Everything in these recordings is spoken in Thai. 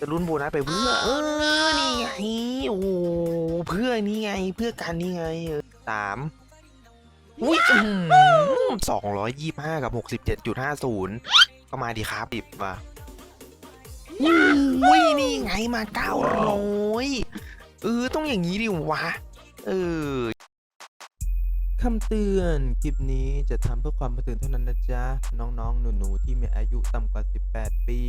จะลุ้นโบนัสไปเพื่อเออนี่ไงโอ้โหเพื่อนี่ไงเพื่อกันนี่ไงเออสามอุ้ยสองร้อยยี่ห้ากับหกสิบเจ็ดจุดห้าศูนย์ก็มาดีครับดิบว่ะอุ้ยนี่ไงมาเก้าร้อยเออต้องอย่างนี้ดิวะ เออคำเตือนคลิปนี้จะทำเพื่อความบันเทิงเท่านั้นนะจ๊ะ น้องๆ หนูๆ ที่มีอายุต่ำกว่า 18 ปี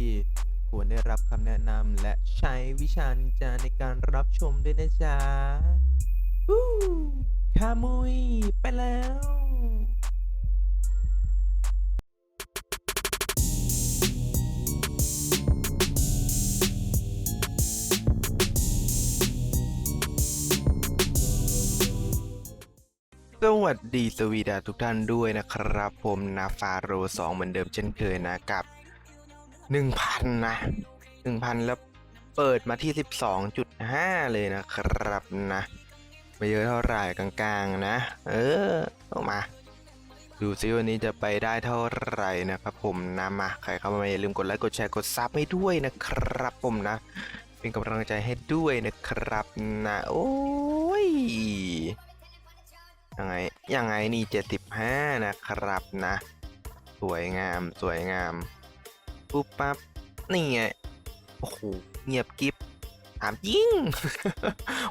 ควรได้รับคำแนะนำและใช้วิชานินจาในการรับชมด้วยนะจ๊ะฮู้คามุย ไปแล้วสวัสดีสวีดาทุกท่านด้วยนะครับ ผมนาฟาโรสองเหมือนเดิมเช่นเคยนะกับ หนึ่งพันนะหนึ่งพันแล้วเปิดมาที่สิบสองจุดห้าเลยนะครับนะไม่เยอะเท่าไหร่กลางๆนะ เออเอามาดูซิวันนี้จะไปได้เท่าไหร่นะครับผมนะมาใครเข้ามาอย่าลืมกดไลค์กดแชร์กดซับให้ด้วยนะครับผมนะ เป็นกำลังใจให้ด้วยนะครับนะโอ้ยยังไงยังไงนี่เจ็ดสิบห้านะครับนะ สวยงามสวยงาม ปุ๊บปั๊บนี่ไงโอ้โหเงียบกิฟถามจริง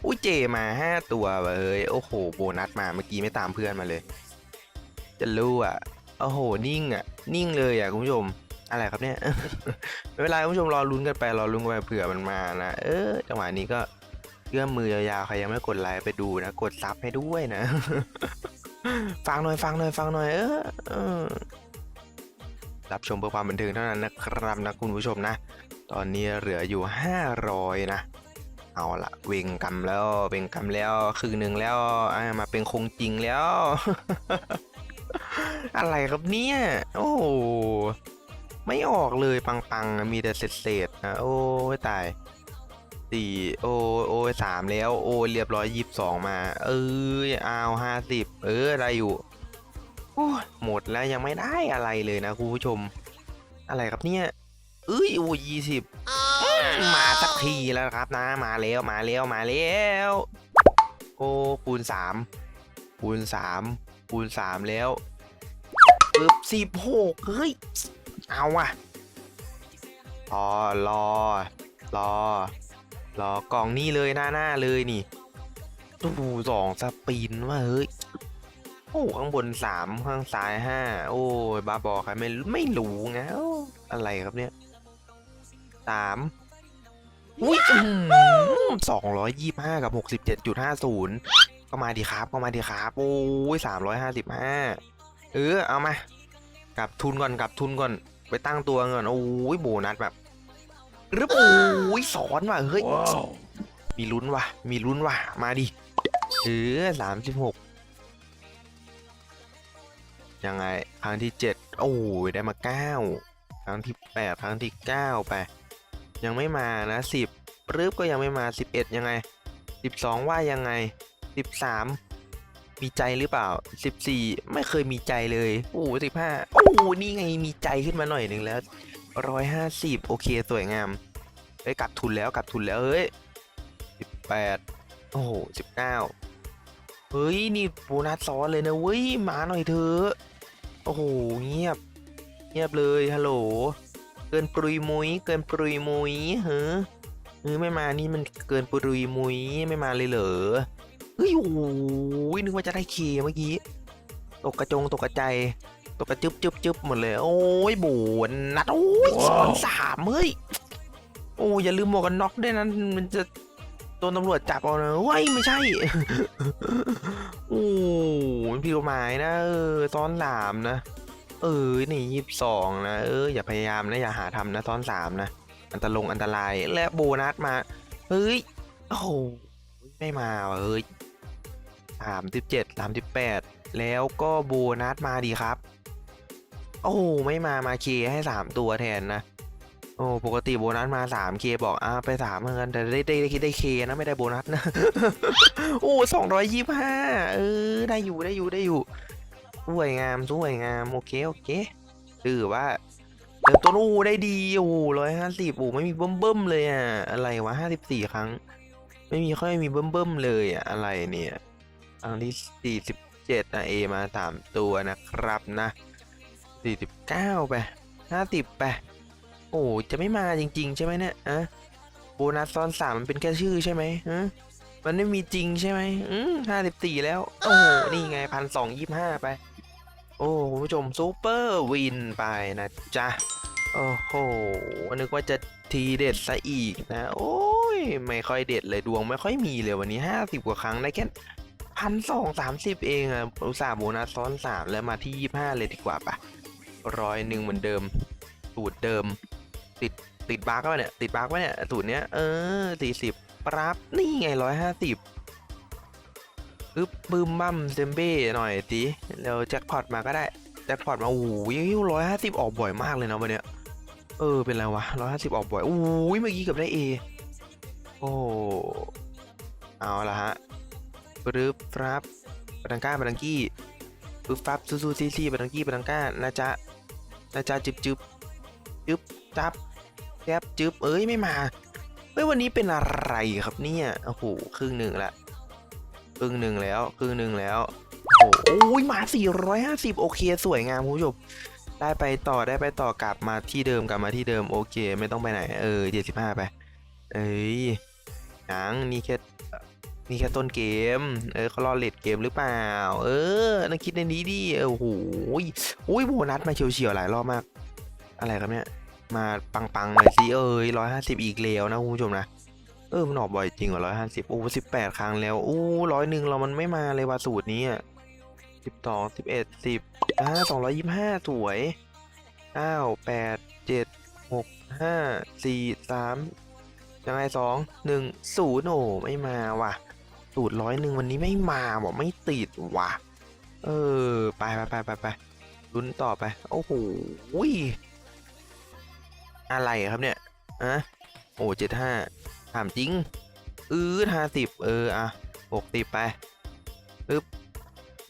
อุ้ยเจมาห้าตัวเว้ยโอ้โห โบนัสมาเมื่อกี้ไม่ตามเพื่อนมาเลย จะรู้อะ โอ้โห นิ่งอะ นิ่งเลยอะคุณผู้ชม อะไรครับเนี่ย ไม่เป็นไรคุณผู้ชมรอลุ้นกันไป รอลุ้นกันไปเผื่อมันมานะ เออ จังหวะนี้ก็เยื่อมมือยาวๆ ใครยังไม่กดไลค์ไปดูนะ กดซับให้ด้วยนะ ฟังหน่อย ฟังหน่อย ฟังหน่อย เออ รับชมเพื่อความบันเทิงเท่านั้นนะครับนะคุณผู้ชมนะ ตอนนี้เหลืออยู่ 500 นะ เอาละเวงกำแล้วเวงกำแล้วครึ่งหนึ่งแล้วมาเป็นคงจริงแล้ว อะไรครับเนี่ย โอ้ไม่ออกเลยปังๆ มีแต่เศษๆนะโอ้ตายสี่โอโอสามแล้วโอเรียบร้อยยี่สิบสองมา เออเอาห้าสิบเอออะได้อยู่ หมดแล้วยังไม่ได้อะไรเลยนะคุณผู้ชม อะไรครับเนี่ยเอ้ยโอ้ยี่สิบมาสักทีแล้วครับนะ มาแล้วมาแล้วมาแล้วโอ้คูณสามคูณสามคูณสามแล้วปึ๊บสิบหกเฮ้ย เอาอะรอรอรอรอกล่องนี่เลยหน้าหน้าเลยนี่ดูสองสปินว่าเฮ้ย โอ้ข้างบนสามข้างซ้ายห้าโอ้ยบาบอใครไม่ไม่รู้ไงโอ้อะไรครับเนี่ยสามอุ้ยสองร้อยยี่ห้ากับหกสิบเจ็ดจุดห้าศูนย์ก็มาดีครับก็มาดีครับโอ้ยสามร้อยห้าสิบห้าเออเอามากลับทุนก่อนกลับทุนก่อนไปตั้งตัวก่อนโอ้ยโบนัสแบบหรือโอ้ยสอนว่ะเฮ้ยมีลุ้นว่ะ มีลุ้นว่ะ มาดิเออสามสิบหก ยังไงครั้งที่เจ็ดโอ้ยได้มาเก้าครั้งที่แปดครั้งที่เก้าไป ยังไม่มานะสิบปึ๊บก็ยังไม่มาสิบเอ็ดยังไงสิบสองว่ายังไงสิบสามมีใจหรือเปล่าสิบสี่ไม่เคยมีใจเลยโอ้สิบห้าโอ้นี่ไงมีใจขึ้นมาหน่อยหนึ่งแล้วร้อยห้าสิบโอเคสวยงามเฮ้ยกลับทุนแล้วกลับทุนแล้วเฮ้ยสิบแปดโอ้โหสิบเก้าเฮ้ย นี่โบนัสซ้อนเลยนะเว้ยมาหน่อยเถอะ โอ้โห เงียบ เงียบเลย ฮัลโหล เกินปรุยมุย เกินปรุยมุยเฮ้อเออไม่มา นี่มันเกินปรุยมุย ไม่มาเลยเหรอ เฮ้ย โอ้โหนึกว่าจะได้เคเมื่อกี้ ตกกระจง ตกกระใจ ตกกระจึบจึบจึบหมดเลย โอ้ยโบนัด โอ้ยซ้อนสามเฮ้ย โอ้อย่าลืมหมวกกันน็อกด้วยนะ มันจะ โดนตำรวจจับเอานะเว้ยไม่ใช่ โอ้มันผิดกฎหมายนะเออซ้อนสามนะ เออ นี่ยี่สิบสองนะ เออ อย่าพยายามนะ อย่าหาทำนะซ้อนสามนะ อันตรงอันตราย และโบนัสมา เฮ้ย โอ้โห ไม่มาว่ะเฮ้ยสามสิบเจ็ดสามสิบแปดแล้วก็โบนัสมาดีครับ โอ้ไม่มามาเคให้สามตัวแทนนะ โอ้ปกติโบนัสมา 3K บอกอ่าไปสามเหมือนกันแต่ได้ได้ได้ได้เคนะไม่ได้โบนัสนะโอ้สองร้อยยี่ห้าเออได้อยู่ได้อยู่ได้อยู่สวยงามสวยงามโอเคโอเคถือว่าเริ่มต้นโอ้ได้ดีโอ้โหร้อยห้าสิบโอ้ไม่มีเบิ่มเบิ่มเลยอะอะไรวะห้าสิบสี่ครั้ง ไม่มีค่อยมีเบิ่มเบิ่มเลยอะอะไรเนี่ยครั้งที่สี่สิบเจ็ดนะเอมาสามตัวนะครับนะสี่สิบเก้าไปห้าสิบไป โอ้จะไม่มาจริง ๆ ใช่ไหมเนี่ยอะโบนัสซ้อนสามมันเป็นแค่ชื่อใช่ไหมฮะมันไม่มีจริงใช่ไหมอืมห้าสิบสี่แล้ว โอ้โห นี่ไงพันสองยี่ห้าไป โอ้คุณผู้ชมซูเปอร์วินไปนะจ๊ะ โอ้โห นึกว่าจะทีเด็ดซะอีกนะ โอ้ย ไม่ค่อยเด็ดเลยดวงไม่ค่อยมีเลยวันนี้ห้าสิบกว่าครั้งได้แค่พันสองสามสิบเองอะอุตส่าห์โบนัสซ้อนสามแล้วมาที่ยี่ห้าเลยดีกว่าปะร้อยหนึ่งเหมือนเดิมสูตรเดิม ติดติดบั๊กวะเนี่ย ติดบั๊กวะเนี่ยสูตรเนี้ยเออสี่สิบปรับนี่ไงร้อยห้าสิบอึบบึมบั่มเซมเบ้หน่อยสิเดี๋ยวแจ็คพอตมาก็ได้ แจ็คพอตมาโอ้ยร้อยห้าสิบออกบ่อยมากเลยนะวันเนี้ยเออเป็นไรวะร้อยห้าสิบออกบ่อยโอ้ยเมื่อกี้กือบได้เอโอ้เอาละฮะปรึบฟรับปาดังก้าปาดังกี้ปึ๊บฟับซูซูซีซีปาดังกี้ปาดังก้านะจ๊ะนะจ๊ะจึบจึบจึบจับ จึบเอ้ยไม่มาเฮ้ยวันนี้เป็นอะไรครับเนี่ยโอ้โหครึ่งหนึ่งละครึ่งหนึ่งแล้วครึ่งหนึ่งแล้วโอ้โหมา 450 โอเค สวยงามคุณผู้ชมได้ไปต่อได้ไปต่อกลับมาที่เดิมกลับมาที่เดิมโอเค ไม่ต้องไปไหน เออเจ็ดสิบห้าไป เอ้ยหนังนี่แค่นี่แค่ต้นเกม เออเขารอเลดเกมหรือเปล่า เออนักคิดในนี้ดิเออโอ้โหโอ้ยโบนัสมาเฉียวๆหลายรอบมาก อะไรครับเนี่ย มาปังๆหน่อยสิเอ้ยร้อยห้าสิบอีกแล้วนะคุณผู้ชมนะเออมันออกบ่อยจริงเหรอร้อยห้าสิบโอ้สิบแปดครั้งแล้วโอ้ร้อยหนึ่งเรามันไม่มาเลยว่าสูตรนี้อะสิบสองสิบเอ็ดสิบอ่าสองร้อยยี่สิบห้าสวยเก้าวแปดเจ็ดหกห้าสี่สามยังไงสองหนึ่งศูนย์โอ้ไม่มาว่ะ สูตรร้อยหนึ่งวันนี้ไม่มาบอกไม่ติดว่ะ เออ ไปไปไปไปไปลุ้นต่อไป โอ้โห อะไรครับเนี่ยอะโอ้เจ็ดห้าถามจริง อือห้าสิบเออ อะหกสิบไปอึบ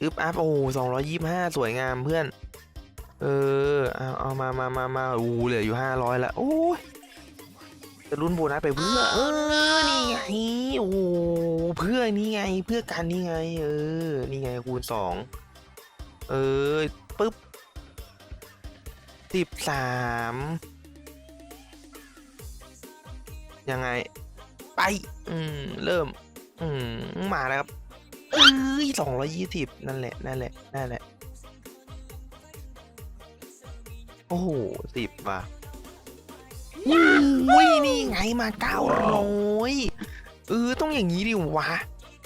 อึบอัพโอ้สองร้อยยี่ห้าสวยงามเพื่อน เออ เอาเอามามามามาอู้เหลืออยู่ห้าร้อยละโอ้ยจะลุ้นโบนัสไปเพื่อ เออ นี่ไง โอ้เพื่อนี่ไง เพื่อกันนี่ไง เออ นี่ไงคูณสอง เออ ปึ๊บสิบสาม ยังไง ไป อืม เริ่ม อืม มาแล้วครับเอ้ยสองร้อยยี่สิบนั่นแหละ นั่นแหละ นั่นแหละ โอ้โหสิบว่ะอุ้ยนี่ไงมาเก้าร้อยเออ ต้องอย่างนี้ดิวะ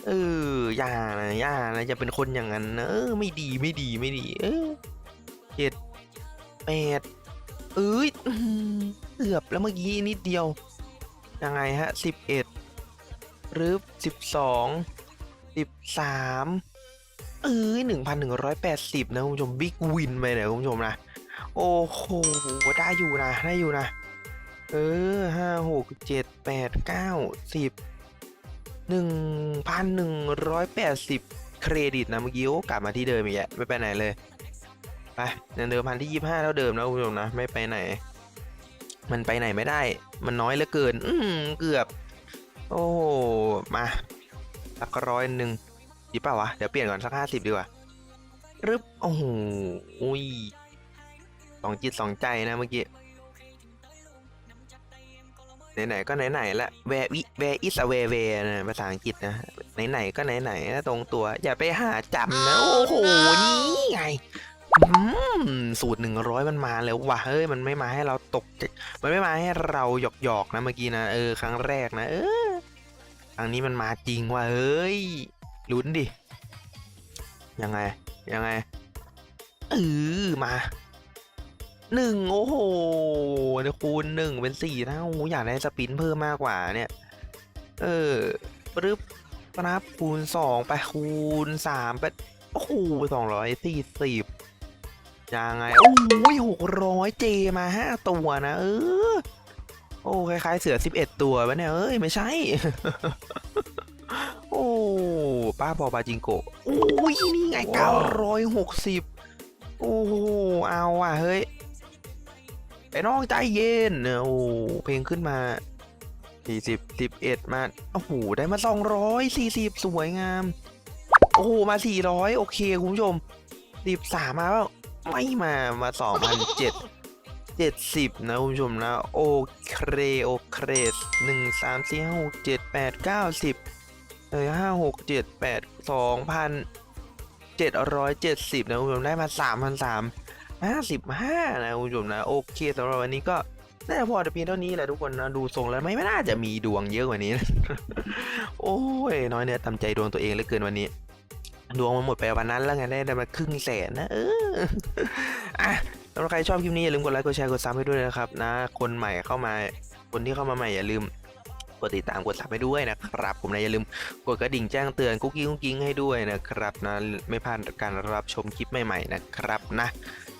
เออ อย่านะอย่านะจะเป็นคนอย่างนั้นนะเออ ไม่ดี ไม่ดี ไม่ดี เออเจ็ดแปดเอ้ยอื้อหือเกือบแล้วเมื่อกี้นิดเดียว ยังไงฮะสิบเอ็ดหรือสิบสองสิบสามเอ้ยหนึ่งพันหนึ่งร้อยแปดสิบนะคุณผู้ชมบิ๊กวินไปเลยคุณผู้ชมนะโอ้โหได้อยู่นะได้อยู่นะเออห้าหกเจ็ดแปดเก้าสิบหนึ่งพันหนึ่งร้อยแปดสิบเครดิตนะเมื่อกี้โอ้กลับมาที่เดิมอีกแล้วไม่ไปไหนเลยไปเดิมพันที่ยี่สิบห้าเท่าเดิมนะคุณผู้ชมนะไม่ไปไหน มันไปไหนไม่ได้ มันน้อยเหลือเกิน อืมเกือบ โอ้มาสักร้อยหนึ่งดีเปล่าวะ เดี๋ยวเปลี่ยนก่อนสักห้าสิบดีกว่ารึบโอ้โหอุ้ยสองจิตสองใจนะเมื่อกี้ไหนๆก็ไหนๆละ where i where is a where where นะภาษาอังกฤษนะไหนๆก็ไหนๆนะตรงตัว อย่าไปหาจำนะ โอ้โห นี่ไง สูตรหนึ่งร้อยมันมาแล้วว่ะเฮ้ยมันไม่มาให้เราตก มันไม่มาให้เราหยอกหยอกนะเมื่อกี้นะเออครั้งแรกนะ เออครั้งนี้มันมาจริงว่ะเฮ้ยลุ้นดิยังไงยังไงเออมาหนึ่งโอ้โหเดี๋ยวคูณหนึ่งเป็นสี่นะโอ้โหอยากได้สปินเพิ่มมากกว่าเนี่ย เออปึ๊บปั๊บคูณสองไปคูณสามไปโอ้โหสองร้อยสี่สิบ ยังไง โอ้ยหกร้อยเจมาห้าตัวนะ เออ โอ้คล้ายๆ เสือสิบเอ็ดตัววะเนี่ย เอ้ย ไม่ใช่ โอ้ป้าบอปาจิงโกะโอ้ยนี่ไงเก้าร้อยหกสิบโอ้โหเอาอะเฮ้ยไอ้น้องใจเย็นเนี่ยโอ้โหเพลงขึ้นมาสี่สิบสิบเอ็ดมาโอ้โหได้มาสองร้อยสี่สิบสวยงาม โอ้โหมาสี่ร้อยโอเค คุณผู้ชมสิบสามมาแล้ว ไม่มามาสองพันเจ็ดเจ็ดสิบนะคุณผู้ชมนะ โอเคโอเคหนึ่งสามสี่ห้าหกเจ็ดแปดเก้าสิบเออห้าหกเจ็ดแปดสองพันเจ็ดร้อยเจ็ดสิบนะคุณผู้ชมได้มาสามพันสามห้าสิบห้านะคุณผู้ชมนะ โอเคสำหรับวันนี้ก็น่าจะพอแต่เพียงเท่านี้แหละทุกคนนะดูทรงแล้วไม่ไม่น่าจะมีดวงเยอะกว่านี้นะโอ้ยน้อยเนื้อตำใจดวงตัวเองเหลือเกินวันนี้ ดวงมันหมดไปวันนั้นแล้วไงได้ได้มาครึ่งแสนนะเอออะสำหรับใครชอบคลิปนี้อย่าลืมกดไลค์กดแชร์กดซับให้ด้วยนะครับนะ คนใหม่เข้ามาคนที่เข้ามาใหม่อย่าลืมกดติดตามกดซับให้ด้วยนะครับผมนะอย่าลืมกดกระดิ่งแจ้งเตือนกุ๊กกิ้งกุ๊กกิ้งให้ด้วยนะครับนะไม่พลาดการรับชมคลิปใหม่ๆนะครับนะ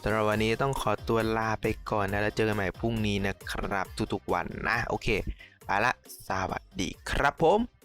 สำหรับวันนี้ต้องขอตัวลาไปก่อนนะแล้วเจอกันใหม่พรุ่งนี้นะครับทุกๆวันนะโอเคไปละสวัสดีครับผม